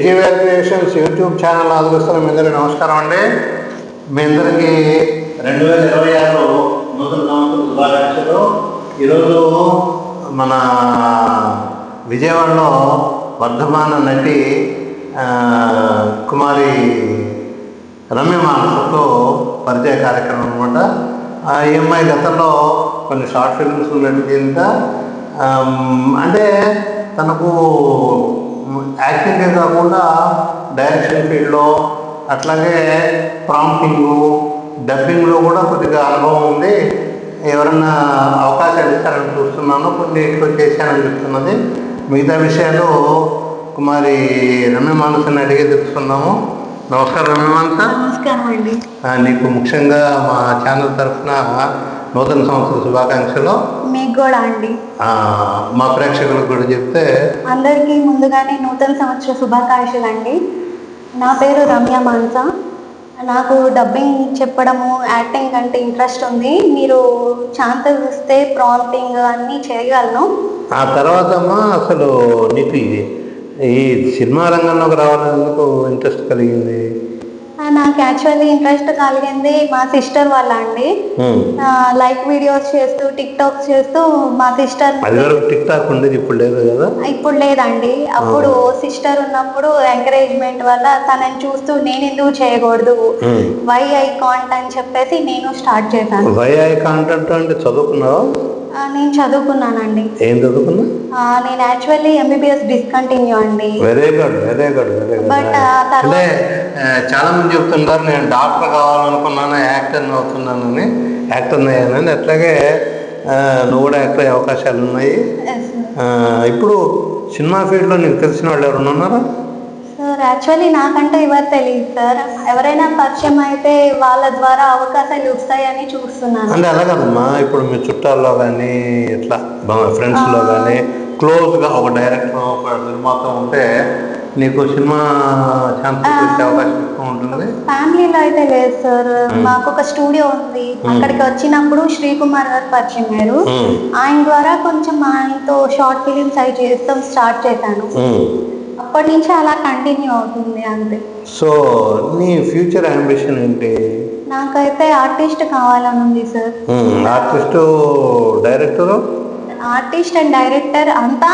AGVR creations YouTube channel ఆదరిస్తున్న మీ అందరికీ నమస్కారం అండి. మీ అందరికీ రెండు వేల ఇరవై ఆరు నూతన సంవత్సర శుభాకాంక్షలు. ఈరోజు మన విజయవాడలో వర్ధమాన నటి కుమారి రమ్య మానసతో పరిచయ కార్యక్రమం అనమాట ఆ ఈ అమ్మాయి గతంలో కొన్ని షార్ట్ ఫిల్మ్స్ నటించింత అంటే తనకు యాక్టింగే కాకుండా డైరెక్షన్ ఫీల్డ్లో అట్లాగే ప్రాంప్టింగు డబ్బింగ్లో కూడా కొద్దిగా అనుభవం ఉంది. ఎవరన్నా అవకాశాలు ఇస్తారని చూస్తున్నాను. కొన్ని ఇట్లో చేశానని చెప్తున్నది. మిగతా విషయాలు కుమారి రమ్య మానసని అడిగి తెలుసుకుందాము. నమస్కారం రమ్య మానస. నమస్కారం అండి. నీకు ముఖ్యంగా మా ఛానల్ తరఫున నూతన సంవత్సర శుభాకాంక్షలు. మీకు కూడా అండి. మా ప్రేక్షకులకు కూడా చెప్తే. అందరికీ ముందుగానే నూతన సంవత్సర శుభాకాంక్షలు అండి. నా పేరు రమ్య మాన్స. నాకు డబ్బింగ్ చెప్పడము యాక్టింగ్ అంటే ఇంట్రెస్ట్ ఉంది. మీరు ఛాన్సెస్ ఇస్తే ప్రాంప్టింగ్ అన్నీ చేయగలను. ఆ తర్వాత అమ్మా అసలు నీకు ఈ సినిమా రంగంలోకి రావాలనేందుకు ఇంట్రెస్ట్ కలిగింది. నాకు యాక్చువల్లీ ఇంట్రెస్ట్ కలిగింది మా సిస్టర్ వాళ్ళ అండి. లైక్ వీడియోస్ చేస్తూ టిక్ టాక్స్ చేస్తూ మా సిస్టర్ టిక్ టాక్ ఉండేది ఇప్పుడు లేదు కదా? ఇప్పుడు లేదండి. అప్పుడు సిస్టర్ ఉన్నప్పుడు ఎంకరేజ్మెంట్ వల్ల తనని చూస్తూ నేను ఎందుకు చేయకూడదు. వై ఐ కాంట్ అని చెప్పేసి నేను స్టార్ట్ చేశాను. వైఐ కాంటెంట్ అంటే చదువుకున్నావా? నేను చదువుకున్నానండి. ఏం చదువుకున్నా ఆ, నేను యాక్చువల్లీ ఎంబీబీఎస్ డిస్కంటిన్యూ అండి. Very good very good very good తర్వాత- అంటే చాలా మంది చెప్తుంటారు నేను డాక్టర్ కావాలనుకున్నాను యాక్టర్ అవుతున్నానని యాక్టర్ అయ్యానని. అట్లాగే నువ్వు కూడా యాక్టర్ అయ్యే అవకాశాలు ఉన్నాయి. ఇప్పుడు సినిమా ఫీల్డ్లో నీకు తెలిసిన వాళ్ళు ఎవరైనా ఉన్నారా? సార్ యాక్చువల్లీ నాకంటే ఎవరు తెలియదు సార్. ఎవరైనా పరిచయం అయితే వాళ్ళ ద్వారా అవకాశాలు వస్తాయని చూస్తున్నాను. అంటే అలాగదమ్మా ఇప్పుడు మీ చుట్టాల్లో కానీ ఇట్లా ఫ్రెండ్స్లో కానీ క్లోజ్గా ఒక డైరెక్టర్ ఒక నిర్మాత ఉంటే నీకు సినిమా ఛాన్స్ వచ్చే అవకాశం ఎక్కువ ఉంటుంది? ఫ్యామిలీలో అయితే లేదు సార్. మాకు ఒక స్టూడియో ఉంది. అక్కడికి వచ్చినప్పుడు శ్రీకుమార్ గారు పరిచయం అయ్యారు. ఉమ్, ఆయన ద్వారా కొంచెం ఆయనతో షార్ట్ ఫిలిమ్స్ అవి చేస్తాం స్టార్ట్ చేశాను. అప్పటి నుంచి అలా కంటిన్యూ అవుతుంది అంతే. సో నీ ఫ్యూచర్ అంబిషన్ ఏంటి? నాకైతే ఆర్టిస్ట్ కావాలని ఉంది sir. Artist director? Artist and director అంతా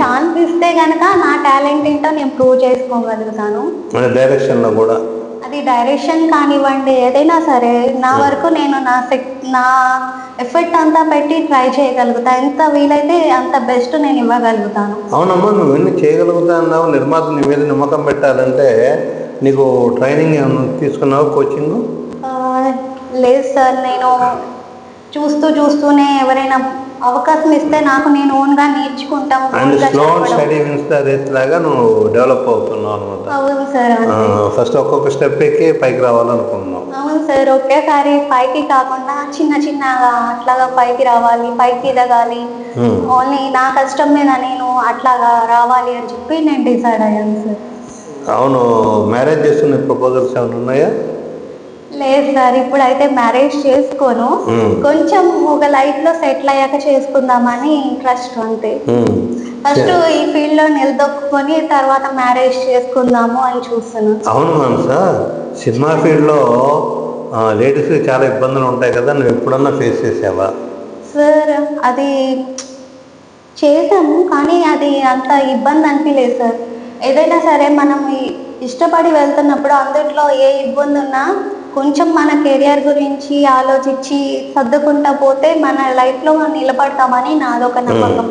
ఛాన్స్ ఇస్తే గనక నా టాలెంట్ ఏంటో నేను ప్రూవ్ చేసుకోగలుగుతాను. అంటే డైరెక్షన్లో కూడా? అది డైరెక్షన్ కానివ్వండి ఏదైనా సరే నా వరకు నేను నా సెక్ నా ఎఫర్ట్ అంతా పెట్టి ట్రై చేయగలుగుతా. ఎంత వీలైతే అంత బెస్ట్ నేను ఇవ్వగలుగుతాను. అవునమ్మా నువ్వు ఎన్ని చేయగలుగుతా అన్నావు? నిర్మాత నీ మీద నమ్మకం పెట్టాలంటే నీకు ట్రైనింగ్ ఏమైనా తీసుకున్నావు కోచింగ్ లేదు సార్ నేను చూస్తూ చూస్తూనే ఎవరైనా అవకాశం ఇస్తే నాకు నేను ఓన్గా నేర్చుకుంటాం and slow. Study wins the race లాగా నువ్వు డెవలప్ అవుతున్నావు అనమాట అవును సార్ ఫస్ట్ ఒక్కొక్క స్టెప్ ఎక్కి పైకి రావాలనుకుంటున్నావు అవును సార్ ఒకేసారి పైకి కాకుండా చిన్న చిన్నగా అట్లాగా పైకి రావాలి పైకి ఎదగాలి. Hmm. ఓన్లీ నా కష్టం మీద నేను అట్లాగా రావాలి అని చెప్పి నేను డిసైడ్ అయ్యాను సార్. అవును మ్యారేజ్ చేస్తున్న ప్రపోజల్స్ ఏమైనా ఉన్నాయా? లేదు సార్ ఇప్పుడైతే మ్యారేజ్ చేసుకోను. కొంచెం ఒక లైఫ్లో సెటిల్ అయ్యాక చేసుకుందామని ఇంట్రెస్ట్ అంతే. ఫస్ట్ ఈ ఫీల్డ్లో నిలదొక్కుని తర్వాత మ్యారేజ్ చేసుకుందాము అని చూస్తున్నాను. అవును మనస సినిమా ఫీల్డ్లో లేడీస్కి చాలా ఇబ్బందులు ఉంటాయి కదా నువ్వు ఎప్పుడన్నా ఫేస్ చేసావా? సార్ అది చేసాము కానీ అది అంత ఇబ్బంది అనిపించలేదు సార్. ఏదైనా సరే మనం ఇష్టపడి వెళ్తున్నప్పుడు అందుట్లో ఏ ఇబ్బంది ఉన్నా కొంచెం మన కెరియర్ గురించి ఆలోచించి సర్దుకుంటా పోతే మన లైఫ్లో నిలబడతామని నాదొక నమ్మకం.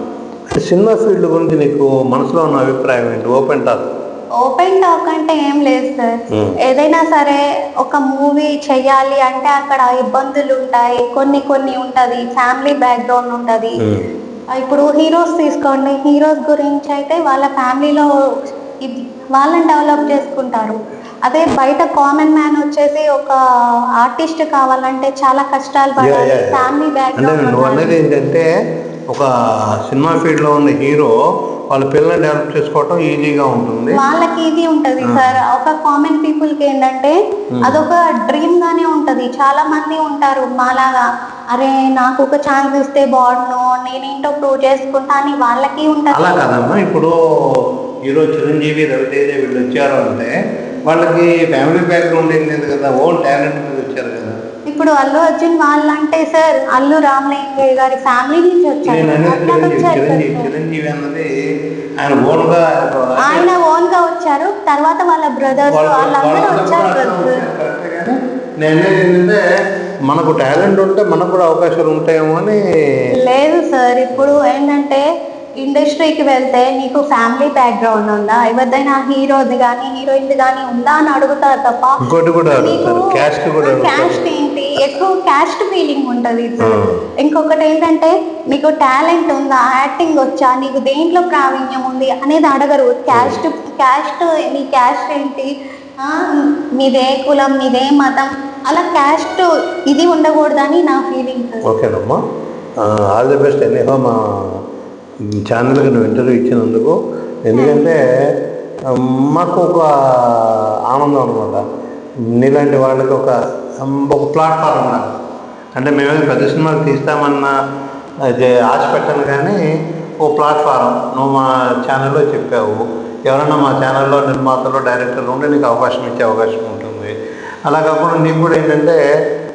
సినిమా ఫీల్డ్ గురించి నీకు మనసులో ఉన్న అభిప్రాయం ఏంటి? ఓపెన్ టాక్ ఓపెన్ టాక్ అంటే ఏం లేదు సార్. ఏదైనా సరే ఒక మూవీ చెయ్యాలి అంటే అక్కడ ఇబ్బందులు ఉంటాయి. కొన్ని కొన్ని ఉంటుంది. ఫ్యామిలీ బ్యాక్గ్రౌండ్ ఉంటుంది. ఇప్పుడు హీరోస్ తీసుకోండి. హీరోస్ గురించి అయితే వాళ్ళ ఫ్యామిలీలో వాళ్ళని డెవలప్ చేసుకుంటారు. అదే బయట కామన్ మ్యాన్ వచ్చేసి ఒక ఆర్టిస్ట్ కావాలంటే చాలా కష్టాలు పడాలి. ఫ్యామిలీ బ్యాక్గ్రౌండ్ నువ్వు అనేది ఏంటంటే ఒక సినిమా ఫీల్డ్లో ఉన్న హీరో వాళ్ళ పిల్లల్ని డెవలప్ చేసుకోవటం ఈజీగా ఉంటుంది. వాళ్ళకి ఇది ఉంటది సార్. ఒక కామన్ పీపుల్కి ఏంటంటే అదొక డ్రీమ్ గానే ఉంటది. చాలా మంది ఉంటారు మాలాగా అరే నాకు ఒక ఛాన్స్ ఇస్తే బాగుండు నేనేంటో ప్రూవ్ చేసుకుంటా అని వాళ్ళకి ఉంటది. అలా కాదమ్మా. ఇప్పుడు హీరో చిరంజీవి రవితేజ వీళ్ళు వచ్చారు అంటే వాళ్ళకి ఫ్యామిలీ బ్యాక్గ్రౌండ్ ఏం లేదు కదా ఓన్ టాలెంట్ మీద వచ్చారు కదా. ఇప్పుడు అల్లు అర్జున్ వాళ్ళంటే సార్ అల్లు రామలింగయ్య గారి ఫ్యామిలీ నుంచి వచ్చారు. చిరంజీవి అన్నది ఆయన ఓన్గా ఆయన ఓన్గా వచ్చారు తర్వాత వాళ్ళ బ్రదర్స్ వాళ్ళందరూ వచ్చారు ఏంటంటే మనకు టాలెంట్ ఉంటే మనకు కూడా అవకాశాలు ఉంటాయేమో అని లేదు సార్ ఇప్పుడు ఏంటంటే ఇండస్ట్రీకి వెళ్తే నీకు ఫ్యామిలీ బ్యాక్గ్రౌండ్ ఉందా? ఎవరిదైనా హీరోది కానీ హీరోయిన్ది కానీ ఉందా అని అడుగుతారు తప్ప క్యాస్ట్ ఏంటి? ఎక్కువ క్యాస్ట్ ఫీలింగ్ ఉంటుంది. ఇంకొకటి ఏంటంటే నీకు టాలెంట్ ఉందా? యాక్టింగ్ వచ్చా? నీకు దేంట్లో ప్రావీణ్యం ఉంది అనేది అడగరు. క్యాస్ట్ క్యాస్ట్ నీ క్యాస్ట్ ఏంటి? మీదే కులం మీదే మతం. అలా క్యాస్ట్ ఇది ఉండకూడదని నా ఫీలింగ్ ఓకేనమ్మా. ఆల్ ది బెస్ట్ మా ఛానల్కి నువ్వు ఇంటర్వ్యూ ఇచ్చినందుకు. ఎందుకంటే మాకు ఒక ఆనందం అనమాట నీలాంటి వాళ్ళకి ఒక ఒక ప్లాట్ఫామ్ ఉండాలి అంటే మేమేమి పెద్ద సినిమాలు తీస్తామన్న అది ఆశ పెట్టను కానీ ఓ ప్లాట్ఫారం నువ్వు మా ఛానల్లో చెప్పావు. ఎవరైనా మా ఛానల్లో నిర్మాతలు డైరెక్టర్లు ఉంటే నీకు అవకాశం ఇచ్చే అవకాశం ఉంటుంది. అలా కాకుండా నీకు కూడా ఏంటంటే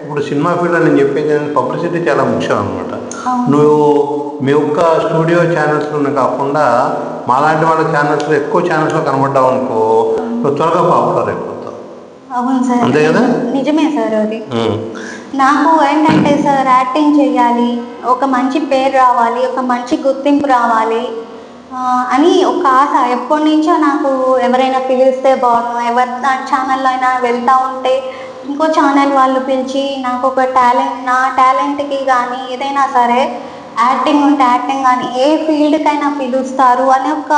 ఇప్పుడు సినిమా ఫీల్డ్లో నేను చెప్పేది పబ్లిసిటీ చాలా ముఖ్యం అనమాట నువ్వు మీ యొక్క స్టూడియో ఛానల్స్లోనే కాకుండా మాలాంటి వాళ్ళ ఛానల్స్లో ఎక్కువ ఛానల్స్లో కనబడ్డావు అనుకో నువ్వు త్వరగా పాపులర్ అయిపోతావు. అవును సార్. అంతే కదా? నిజమే సార్ అది. నాకు ఏంటంటే సార్ యాక్టింగ్ చేయాలి ఒక మంచి పేరు రావాలి ఒక మంచి గుర్తింపు రావాలి అని ఒక ఆశ. ఎప్పటి నుంచో నాకు ఎవరైనా పిలిస్తే బాగుండు ఎవరి ఛానల్లో అయినా వెళ్తా ఉంటే ఇంకో ఛానల్ వాళ్ళు పిలిచి నాకు ఒక టాలెంట్ నా టాలెంట్కి కానీ ఏదైనా సరే యాక్టింగ్ ఉంటే యాక్టింగ్ కానీ ఏ ఫీల్డ్కైనా పిలుస్తారు అనే ఒక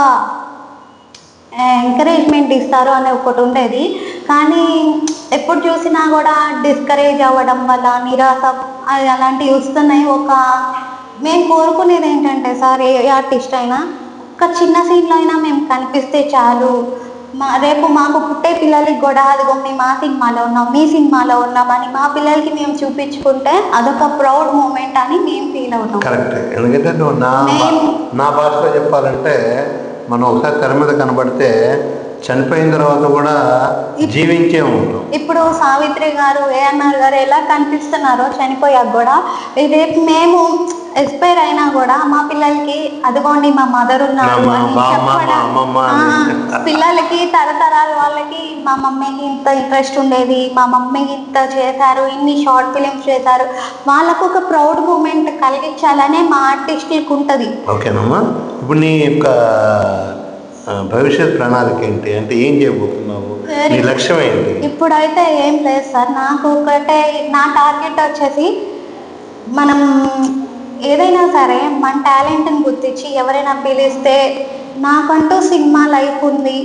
ఎంకరేజ్మెంట్ ఇస్తారు అనే ఒకటి ఉండేది. కానీ ఎప్పుడు చూసినా కూడా డిస్కరేజ్ అవ్వడం వల్ల నిరాశ అలాంటివి వస్తున్నాయి. ఒక మేము కోరుకునేది ఏంటంటే సార్ ఏ ఆర్టిస్ట్ అయినా ఒక చిన్న సీన్లో అయినా మేము కనిపిస్తే చాలు. మా రేపు మాకు పుట్టే పిల్లలకి కూడా అదిగో మేము మా సినిమాలో ఉన్నాం మీ సినిమాలో ఉన్నాం అని మా పిల్లలకి మేము చూపించుకుంటే అదొక ప్రౌడ్ మూమెంట్ అని మేము ఫీల్ అవుతాం. కరెక్ట్. ఎందుకంటే నా నా భాషలో చెప్పాలంటే మనం ఒకసారి తెర మీద కనబడితే చనిపోయిన తర్వాత కూడా జీవించే ఉంటాం. ఇప్పుడు సావిత్రి గారు ఏఎన్ఆర్ గారు ఎలా కనిపిస్తున్నారో చనిపోయాక కూడా రేపు మేము ఎక్స్పైర్ అయినా కూడా మా పిల్లలకి అదిగోండి మా మదర్ ఉన్నారు. పిల్లలకి తరతరాల వాళ్ళకి మా మమ్మీకి ఇంత ఇంట్రెస్ట్ ఉండేది మా మమ్మీకి ఇంత చేశారు ఇన్ని షార్ట్ ఫిలిమ్స్ చేశారు. వాళ్ళకు ఒక ప్రౌడ్ మూమెంట్ కలిగించాలనే మా ఆర్టిస్టులకు ఉంటుంది. ఓకేనమ్మా. ఇప్పుడు నీ యొక్క భవిష్యత్ ప్రణాళిక ఏంటి? అంటే ఏం చేయబోతున్నావు? నీ లక్ష్యం ఏంటి? ఇప్పుడైతే ఏం లేదు సార్. నాకు ఒకటే నా టార్గెట్ వచ్చేసి మనం ఏదైనా సరే మన టాలెంట్ని గుర్తించి ఎవరైనా పిలిస్తే నాకంటూ సినిమా లైఫ్ ఉంది.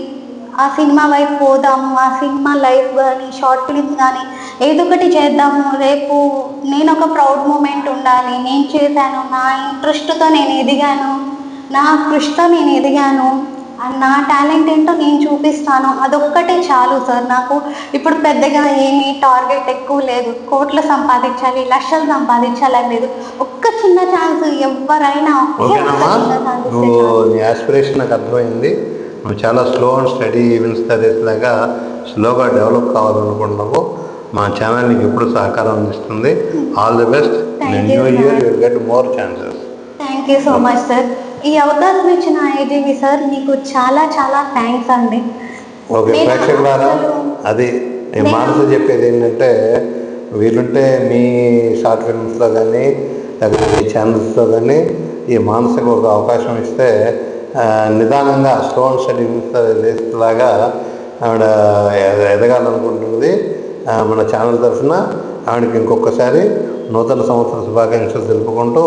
ఆ సినిమా వైపు పోదాము ఆ సినిమా లైఫ్ కానీ షార్ట్ ఫిలిమ్స్ కానీ ఏదో ఒకటి చేద్దాము. రేపు నేను ఒక ప్రౌడ్ మూమెంట్ ఉండాలి. నేను చేశాను నా ఇంట్రెస్ట్తో నేను ఎదిగాను నా కృషితో నేను ఎదిగాను. నా టాలెంట్ ఏంటో నేను చూపిస్తాను. అదొక్కటే చాలు సార్ నాకు ఇప్పుడు పెద్దగా ఏమీ టార్గెట్ ఎక్కువ లేదు. కోట్లు సంపాదించాలి లక్షలు సంపాదించాలని లేదు. ఒక్క చిన్న ఛాన్స్ ఎవరైనా నువ్వు. నీ ఆస్పిరేషన్ నాకు అర్థమైంది. నువ్వు చాలా slow and study even studies లాగా స్లోగా డెవలప్ కావాలనుకుంటున్నావు. మా ఛానల్ నీకు ఎప్పుడు సహకారం అందిస్తుంది. All the best new year sir. You get more chances thank you so much sir ఈ అవకాశం ఇచ్చిన ఏజీవి సార్ మీకు చాలా చాలా థ్యాంక్స్ అండి. ఓకే ప్రేక్షకులారా అది మానస చెప్పేది ఏంటంటే వీలుంటే మీ షార్ట్ ఫిల్మ్స్లో కానీ లేకపోతే మీ ఛానల్స్లో కానీ ఈ మానసకు ఒక అవకాశం ఇస్తే నిదానంగా స్టోన్ స్టడీ లాగా ఆవిడ ఎద- ఎదగాలనుకుంటుంది మన ఛానల్ తరఫున. ఆవిడకి ఇంకొకసారి నూతన సంవత్సర శుభాకాంక్షలు తెలుపుకుంటూ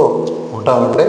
ఉంటామండి.